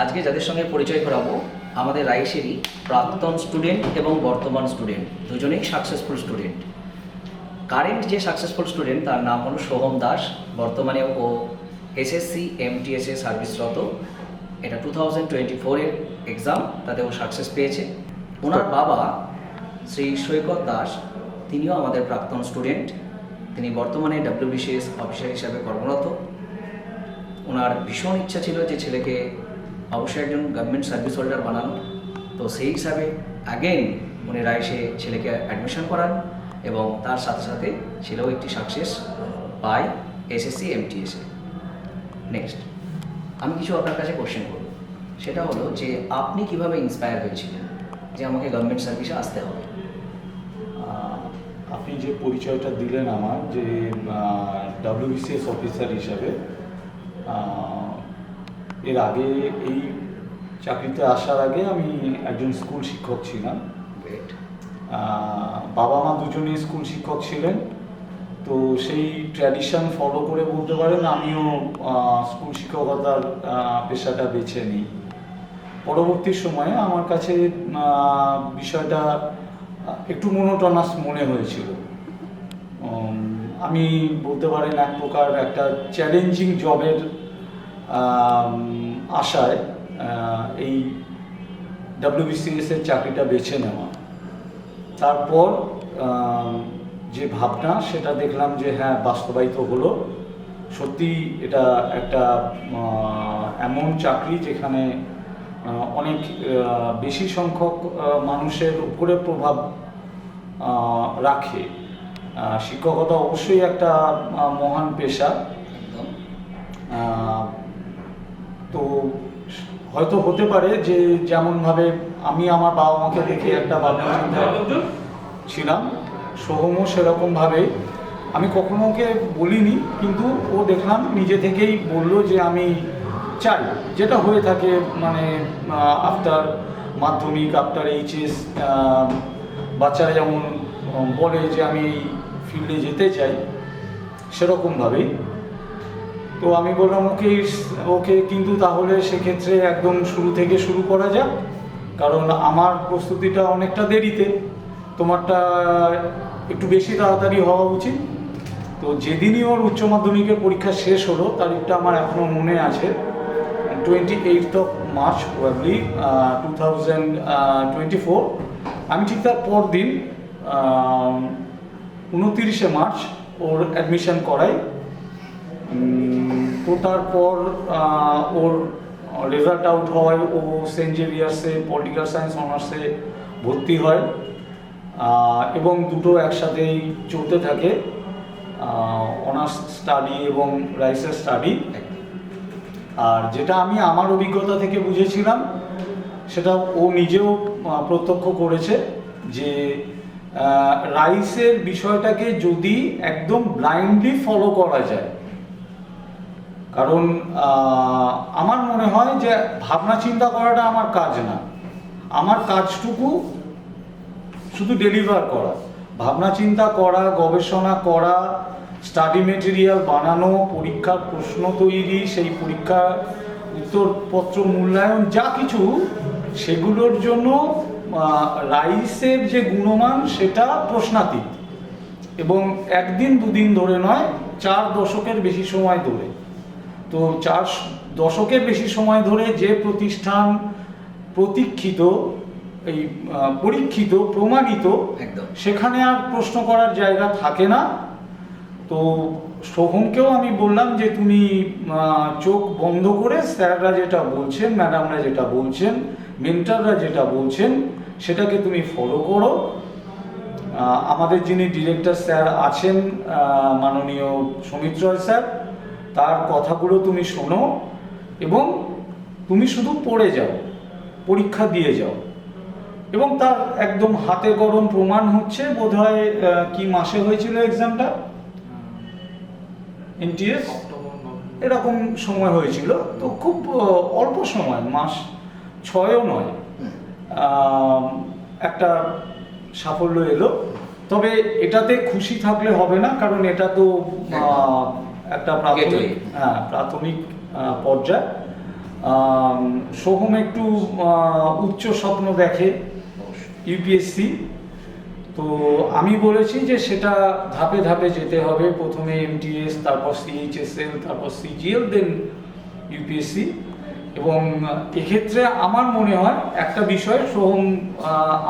আজকে যাদের সঙ্গে পরিচয় করাবো, আমাদের রাইসেরই প্রাক্তন স্টুডেন্ট এবং বর্তমান স্টুডেন্ট দুজনেই সাকসেসফুল স্টুডেন্ট কারেন্ট যে সাকসেসফুল স্টুডেন্ট তার নাম হলো সোহম দাস বর্তমানে ও এসএসসি এমটিএসএ সার্ভিসরত এটা টু থাউজেন্ড টোয়েন্টি ফোরের এক্সাম তাতে ও সাকসেস পেয়েছে। ওনার বাবা শ্রী সৈকত দাস, তিনিও আমাদের প্রাক্তন স্টুডেন্ট তিনি বর্তমানে ডাব্লিউবিসিএস অফিসার হিসাবে কর্মরত। ওনার ভীষণ ইচ্ছা ছিল যে ছেলেকে অবশ্যই একজন গভর্নমেন্ট সার্ভিস হোল্ডার বানানো। তো সেই হিসাবে অ্যাগেন উনি রাইসে ছেলেকে অ্যাডমিশন করান এবং তার সাথে সাথে ছেলেও একটি সাকসেস পায় এসএসসি এমটিএসে নেক্সট আমি কিছু আপনার কাছে কোশ্চেন করব। সেটা হলো যে, আপনি কীভাবে ইন্সপায়ার হয়েছিলেন যে আমাকে গভর্নমেন্ট সার্ভিসে আসতে হবে? আপনি যে পরিচয়টা দিলেন আমার যে ডাব্লিউবিসিএস অফিসার হিসাবে এর আগে এই চাকরিতে আসার আগে আমি একজন স্কুল শিক্ষক ছিলাম। বাবা মা দুজনেই স্কুল শিক্ষক ছিলেন। তো সেই ট্র্যাডিশন ফলো করে বলতে পারেন আমিও স্কুল শিক্ষকতার পেশাটা বেছে নিই। পরবর্তী সময়ে আমার কাছে বিষয়টা একটু মনোটনাস মনে হয়েছিল। আমি বলতে পারেন এক প্রকার একটা চ্যালেঞ্জিং জবের আশায় এই ডাব্লিউবিসিএস এর চাকরিটা বেছে নেওয়া। তারপর যে ভাবনা সেটা দেখলাম যে হ্যাঁ বাস্তবায়িত হলো। সত্যি এটা একটা এমন চাকরি যেখানে অনেক বেশি সংখ্যক মানুষের উপরে প্রভাব রাখে। শিক্ষকতা অবশ্যই একটা মহান পেশা। তো হয়তো হতে পারে যে যেমনভাবে আমি আমার বাবা মাকে দেখে একটা ভাবনা চিন্তা ছিলাম। সোহমও সেরকমভাবে। আমি কখনো ওকে বলিনি কিন্তু ও দেখলাম নিজে থেকেই বলল যে আমি চাই। যেটা হয়ে থাকে মানে আফটার মাধ্যমিক আফটার এইচএস বাচ্চারা যেমন বলে যে আমি এই ফিল্ডে যেতে চাই সেরকমভাবেই। তো আমি বললাম, ওকে ওকে, কিন্তু তাহলে সেক্ষেত্রে একদম শুরু থেকে শুরু করা যাক। কারণ আমার প্রস্তুতিটা অনেকটা দেরিতে। তোমারটা একটু বেশি তাড়াতাড়ি হওয়া উচিত। তো যেদিনই ওর উচ্চ মাধ্যমিকের পরীক্ষা শেষ হলো, তারিখটা আমার এখনও মনে আছে। Twenty eight of March probably two thousand twenty four আমি ঠিক তার পর দিন উনতিরিশে মার্চ ওর অ্যাডমিশন করাই। তো তারপর ওর রেজাল্ট আউট হয়, ও সেন্ট জেভিয়ার্সে পলিটিক্যাল সায়েন্স অনার্সে ভর্তি হয় এবং দুটো একসাথেই চলতে থাকে অনার্স স্টাডি এবং রাইসের স্টাডি আর যেটা আমি আমার অভিজ্ঞতা থেকে বুঝেছিলাম, সেটা ও নিজেও প্রত্যক্ষ করেছে যে রাইসের বিষয়টাকে যদি একদম ব্লাইন্ডলি ফলো করা যায় কারণ আমার মনে হয় যে ভাবনা চিন্তা করাটা আমার কাজ না। আমার কাজটুকু শুধু ডেলিভার করা। ভাবনা চিন্তা করা, গবেষণা করা স্টাডি মেটেরিয়াল বানানো, পরীক্ষার প্রশ্ন তৈরি, সেই পরীক্ষা উত্তরপত্র মূল্যায়ন, যা কিছু, সেগুলোর জন্য রাইসের যে গুণমান, সেটা প্রশ্নাতীত। এবং একদিন দুদিন ধরে নয়, চার দশকের বেশি সময় ধরে। তো চার দশকের বেশি সময় ধরে যে প্রতিষ্ঠান প্রতীক্ষিত এই পরীক্ষিত প্রমাণিত একদম। সেখানে আর প্রশ্ন করার জায়গা থাকে না। তো সোহমকেও আমি বললাম যে তুমি চোখ বন্ধ করে স্যাররা যেটা বলছেন ম্যাডামরা যেটা বলছেন মেন্টাররা যেটা বলছেন সেটাকে তুমি ফলো করো। আমাদের যিনি ডিরেক্টর স্যার আছেন মাননীয় সমিত রয় স্যার তার কথাগুলো তুমি শোনো এবং তুমি শুধু পড়ে যাও পরীক্ষা দিয়ে যাও। এবং তার একদম হাতে গরম প্রমাণ হচ্ছে বোধহয় আহ, কি মাসে হয়েছিল এক্সামটা এনটিএস এরকম সময় হয়েছিল। তো খুব অল্প সময় মাস ছয়ও নয়। একটা সাফল্য এলো। তবে এটাতে খুশি থাকলে হবে না কারণ এটা তো আহ, একটা প্রাথমিক। হ্যাঁ প্রাথমিক পর্যায়। সোহম একটু উচ্চ স্বপ্ন দেখে ইউপিএসসি তো আমি বলেছি যে সেটা ধাপে ধাপে যেতে হবে। প্রথমে এমটিএস তারপর সিএইচএসএল তারপর সিজিএল দেন ইউপিএসসি এবং এক্ষেত্রে আমার মনে হয় একটা বিষয় সোহম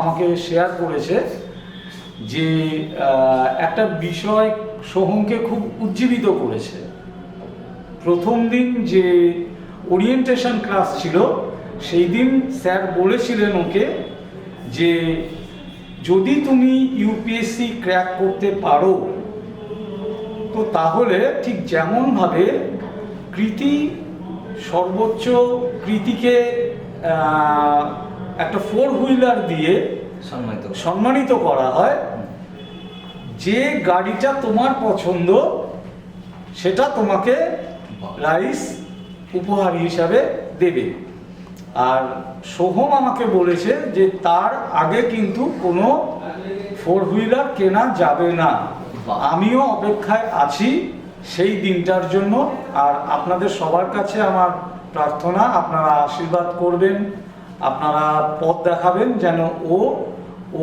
আমাকে শেয়ার করেছে যে একটা বিষয় সোহমকে খুব উজ্জীবিত করেছে। প্রথম দিন যে ওরিয়েন্টেশন ক্লাস ছিল সেই দিন স্যার বলেছিলেন ওকে যে যদি তুমি ইউপিএসসি ক্র্যাক করতে পারো তো তাহলে ঠিক যেমনভাবে কৃতি সর্বোচ্চ কৃতিকে একটা ফোর হুইলার দিয়ে সম্মানিত সম্মানিত করা হয় যে গাড়িটা তোমার পছন্দ সেটা তোমাকে রাইস উপহার হিসাবে দেবে। আর সোহম আমাকে বলেছে যে তার আগে কিন্তু কোনো ফোর হুইলার কেনা যাবে না। আমিও অপেক্ষায় আছি সেই দিনটার জন্য। আর আপনাদের সবার কাছে আমার প্রার্থনা আপনারা আশীর্বাদ করবেন আপনারা পথ দেখাবেন যেন ও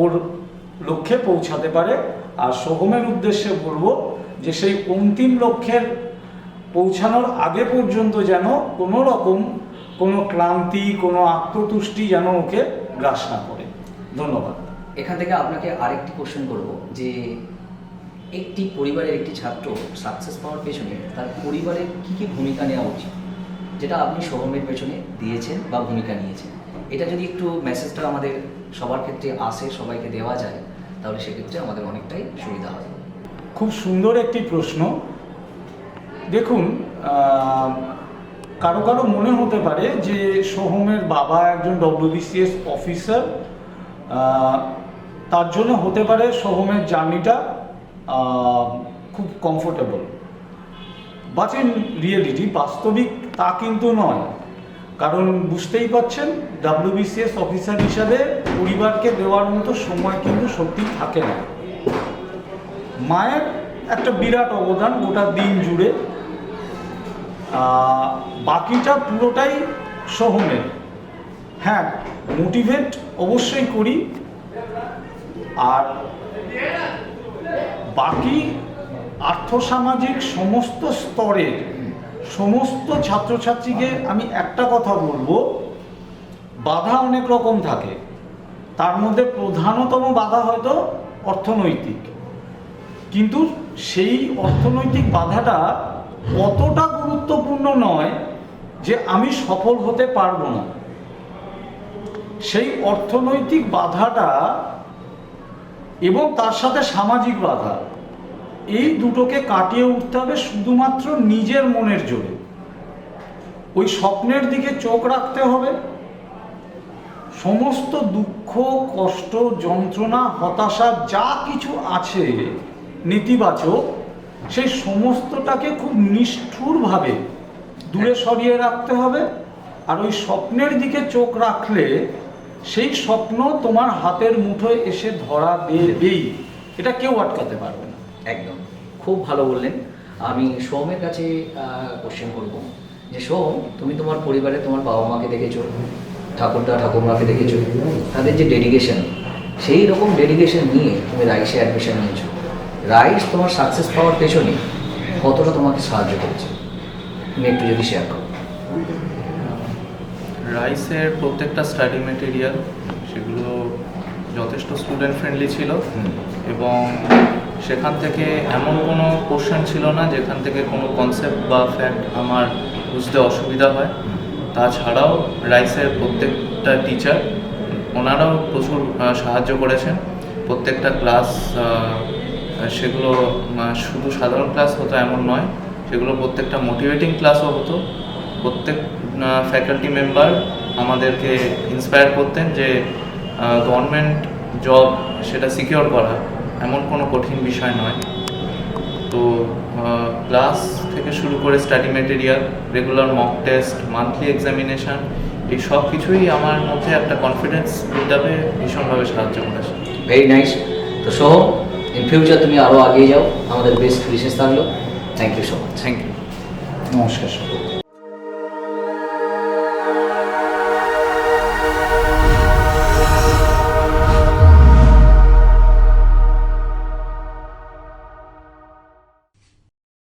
ওর লক্ষ্যে পৌঁছাতে পারে। আর সোহমের উদ্দেশ্যে বলব যে, সেই অন্তিম লক্ষ্যের পৌঁছানোর আগে পর্যন্ত যেন কোনো রকম কোনো ক্লান্তি, কোনো আত্মতুষ্টি যেন ওকে গ্রাস না করে। ধন্যবাদ। এখান থেকে আপনাকে আরেকটি কোশ্চেন করব যে, একটি পরিবারের একটি ছাত্র সাকসেস পাওয়ার পেছনে তার পরিবারের কি কি ভূমিকা নেওয়া উচিত? যেটা আপনি সোহমের পেছনে দিয়েছেন বা ভূমিকা নিয়েছেন। এটা যদি একটু মেসেজটা আমাদের সবার ক্ষেত্রে আসে, সবাইকে দেওয়া যায় তাহলে সেক্ষেত্রে আমাদের অনেকটাই সুবিধা হবে। খুব সুন্দর একটি প্রশ্ন। দেখুন কারও কারও মনে হতে পারে যে সোহমের বাবা একজন ডব্লিউবিসিএস অফিসার তার জন্য হতে পারে সোহমের জার্নিটা খুব কমফোর্টেবল বাট ইন রিয়েলিটি বাস্তবিক তা কিন্তু নয়। কারণ বুঝতেই পাচ্ছেন ডাব্লিউবিসিএস অফিসার হিসাবে পরিবারকে দেওয়ার মতো সময় কিন্তু সত্যি থাকে না। মায়ের একটা বিরাট অবদান গোটা দিন জুড়ে। বাকিটা পুরোটাই সোহমের হ্যাঁ মোটিভেট অবশ্যই করি। আর বাকি আর্থসামাজিক সমস্ত স্তরের সমস্ত ছাত্রছাত্রীকে আমি একটা কথা বলব, বাধা অনেক রকম থাকে। তার মধ্যে প্রধানতম বাধা হয়তো অর্থনৈতিক। কিন্তু সেই অর্থনৈতিক বাধাটা অতটা গুরুত্বপূর্ণ নয় যে আমি সফল হতে পারব না। সেই অর্থনৈতিক বাধাটা এবং তার সাথে সামাজিক বাধা। এই দুটোকে কাটিয়ে উঠতে হবে শুধুমাত্র নিজের মনের জোরে। ওই স্বপ্নের দিকে চোখ রাখতে হবে। সমস্ত দুঃখ, কষ্ট, যন্ত্রণা, হতাশা, যা কিছু আছে নেতিবাচক, সেই সমস্তটাকে খুব নিষ্ঠুরভাবে দূরে সরিয়ে রাখতে হবে। আর ওই স্বপ্নের দিকে চোখ রাখলে সেই স্বপ্ন তোমার হাতের মুঠোয় এসে ধরা দেবেই। এটা কেউ আটকাতে পারবে একদম। খুব ভালো বললেন। আমি সোহমের কাছে কোশ্চেন করব। যে সোহম তুমি তোমার পরিবারে তোমার বাবা মাকে দেখেছ? ঠাকুরদা ঠাকুমাকে দেখেছ? তাদের যে ডেডিকেশন সেই রকম ডেডিকেশন নিয়ে তুমি রাইসে অ্যাডমিশন নিয়েছো। রাইস তোমার সাকসেস পাওয়ার পেছনে কতটা তোমাকে সাহায্য করেছে? তুমি একটু যদি শেয়ার করো। রাইসের প্রত্যেকটা স্টাডি মেটেরিয়াল সেগুলো যথেষ্ট স্টুডেন্ট ফ্রেন্ডলি ছিল। এবং সেখান থেকে এমন কোনো কোশ্চেন ছিল না যেখান থেকে কোনো কনসেপ্ট বা ফ্যাক্ট আমার বুঝতে অসুবিধা হয়। তাছাড়াও রাইসের প্রত্যেকটা টিচার ওনারাও প্রচুর সাহায্য করেছেন। প্রত্যেকটা ক্লাস সেগুলো শুধু সাধারণ ক্লাস হতো এমন নয়, সেগুলো প্রত্যেকটা মোটিভেটিং ক্লাসও হতো। প্রত্যেক ফ্যাকাল্টি মেম্বার আমাদেরকে ইন্সপায়ার করতেন যে গভর্নমেন্ট জব সেটা সিকিওর করা। এমন কোনো কঠিন বিষয় নয়। তো ক্লাস থেকে শুরু করে study material regular mock test monthly examination এই সব কিছুই আমার মধ্যে একটা কনফিডেন্স বিল্ড আপে ভীষণভাবে সাহায্য করেছে। ভেরি নাইস তো সোহম ইন ফিউচার তুমি আরও এগিয়ে যাও। আমাদের বেস্ট বিশেষ থাকল। Thank you so much thank you নমস্কার